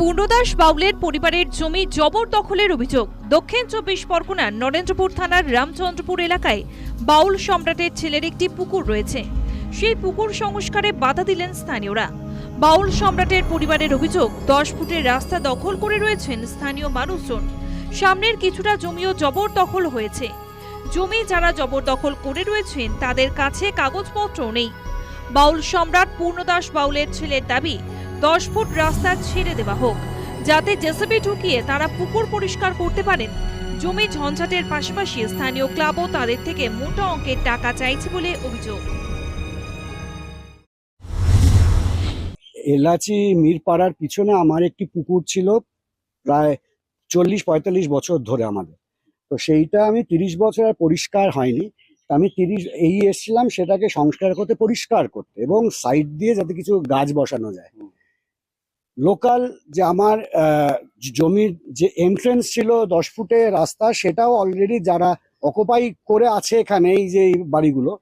পূর্ণদাস বাউলের পরিবারের জমি জবরদখলের অভিযোগ। দক্ষিণ চব্বিশ পরগনার নরেন্দ্রপুর থানার রামচন্দ্রপুর এলাকায় বাউল সম্রাটের ছেলের একটি পুকুর রয়েছে। সেই পুকুর সংস্কারে বাধা দিলেন স্থানীয়রা। বাউল সম্রাটের পরিবারের অভিযোগ, দশ ফুটের রাস্তা দখল করে রয়েছেন স্থানীয় মানুষজন। সামনের কিছুটা জমিও জবরদখল হয়েছে। জমি যারা জবরদখল করে রয়েছেন, তাদের কাছে কাগজপত্র নেই। বাউল সম্রাট পূর্ণদাস বাউলের ছেলের দাবি দশ ফুট রাস্তা ছেড়ে দেওয়া হোক। যাতে জেসিবি ঢুকিয়ে তারা পুকুর পরিষ্কার করতে পারেন। জমি ঝঞ্ঝাটের পাশাপাশি স্থানীয় ক্লাবও তাদের থেকে মোটা অঙ্কের টাকা চাইছে বলে অভিযোগ। এলাচি মিরপাড়ার পিছনে আমার একটি পুকুর ছিল, প্রায় চল্লিশ পঁয়তাল্লিশ বছর ধরে আমাদের। তো সেইটা আমি তিরিশ বছর আর পরিষ্কার হয়নি। আমি তিরিশ, এই এসেছিলাম সেটাকে সংস্কার করতে, পরিষ্কার করতে এবং সাইড দিয়ে যাতে কিছু গাছ বসানো যায়। লোকাল যে আমার জমির যে এন্ট্রেন্স ছিল দশ ফুটে রাস্তা, সেটাও অলরেডি যারা অকুপাই করে আছে এখানে, এই যে বাড়িগুলো,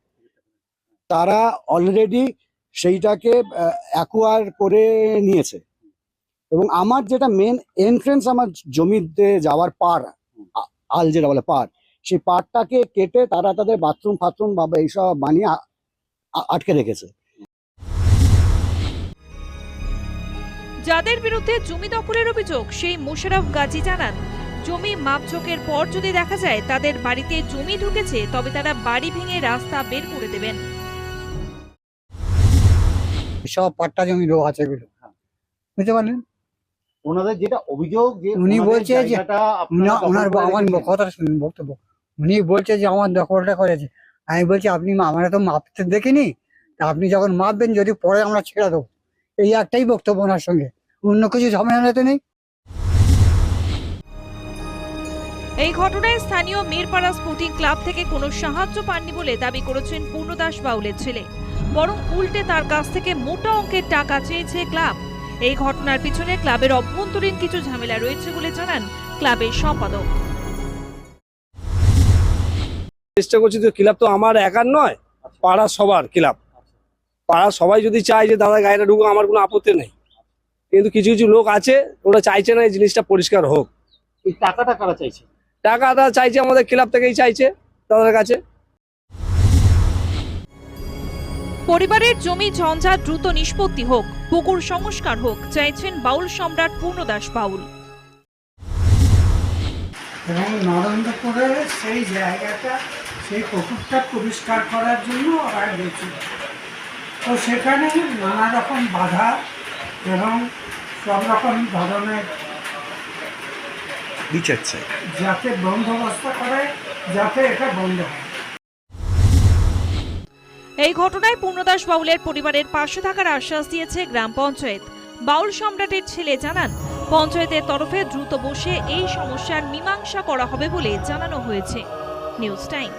তারা অলরেডি সেইটাকে অ্যাকোয়ার করে নিয়েছে। এবং আমার যেটা মেন এন্ট্রেন্স আমার জমিতে যাওয়ার পার আল যেটা বলে পার সেই পারটাকে কেটে তারা তাদের বাথরুম ফাথরুম বা এইসব বানিয়ে আটকে রেখেছে। যাদের বিরুদ্ধে জমি দখলের অভিযোগ সেই মোশারফ গাজী জানান জমি মাপঝোকের পর যদি দেখা যায় তাদের বাড়িতে জমি ঢুকেছে তবে তারা বাড়ি ভেঙে রাস্তা বের করে দেবেন। সব পাট্টা জমি রো আছে এগুলো। বুঝতে পারলেন? ওনাদের যেটা অভিযোগ যে উনি বলছে যে- ওনার আমার। কথা শুনুন বক্তব্য। উনি বলছে যে আমার দখলটা করেছে। আমি বলছি আপনি আমরা তো মাপতে দেখিনি। তা আপনি যখন মাপবেন যদি পরে আমরা ছেড়ে দেবো। এই একটাই বক্তব্য ওনার সঙ্গে। অন্য কিছু ঝামেলাতে নেই এই ঘটনায় স্থানীয় মিরপাড়া স্পোর্টিং ক্লাব থেকে কোনো সাহায্য পাননি বলে দাবি করেছেন পূর্ণদাস বাউলের ছেলে। বরং উল্টে তার কাছ থেকে মোটা অঙ্কের টাকা চেয়েছে ক্লাব। এই ঘটনার পিছনে ক্লাবের অভ্যন্তরীণ কিছু ঝামেলা রয়েছে বলে জানান ক্লাবের সম্পাদক। চেষ্টা করছি তো ক্লাব তো আমার একার নয় পাড়া সবার ক্লাব। পাড়া সবাই যদি চায় যে দাদা গাড়িটা ঢুকো আমার কোনো আপত্তি নেই। কিন্তু কিছু কিছু লোক আছে ওরা চাইছে না এই জিনিসটা পরিষ্কার হোক। টাকাটা কারা চাইছে? টাকাটা চাইছে আমাদের ক্লাব থেকেই চাইছে দাদার কাছে। পরিবারের জমি ঝঞ্ঝাট দ্রুত নিষ্পত্তি হোক পুকুর সংস্কার হোক চাইছেন বাউল সম্রাট পূর্ণদাস বাউল। এবং নরেন্দ্রপুরের সেই জায়গাটা সেই পুকুরটা পরিষ্কার করার জন্য ওরা গেছিল। তো সেখানে নানা রকম বাধা এবং সব রকম ধরনের বিচারছে যাতে বন্দোবস্ত করে যাতে এটা বন্ধ হয়। এই ঘটনায় পূর্ণদাস বাউলের পরিবারের পাশে থাকার আশ্বাস দিয়েছে গ্রাম পঞ্চায়েত। বাউল সম্রাটের ছেলে জানান পঞ্চায়েতের তরফে দ্রুত বসে এই সমস্যার মীমাংসা করা হবে বলে জানানো হয়েছে। News time.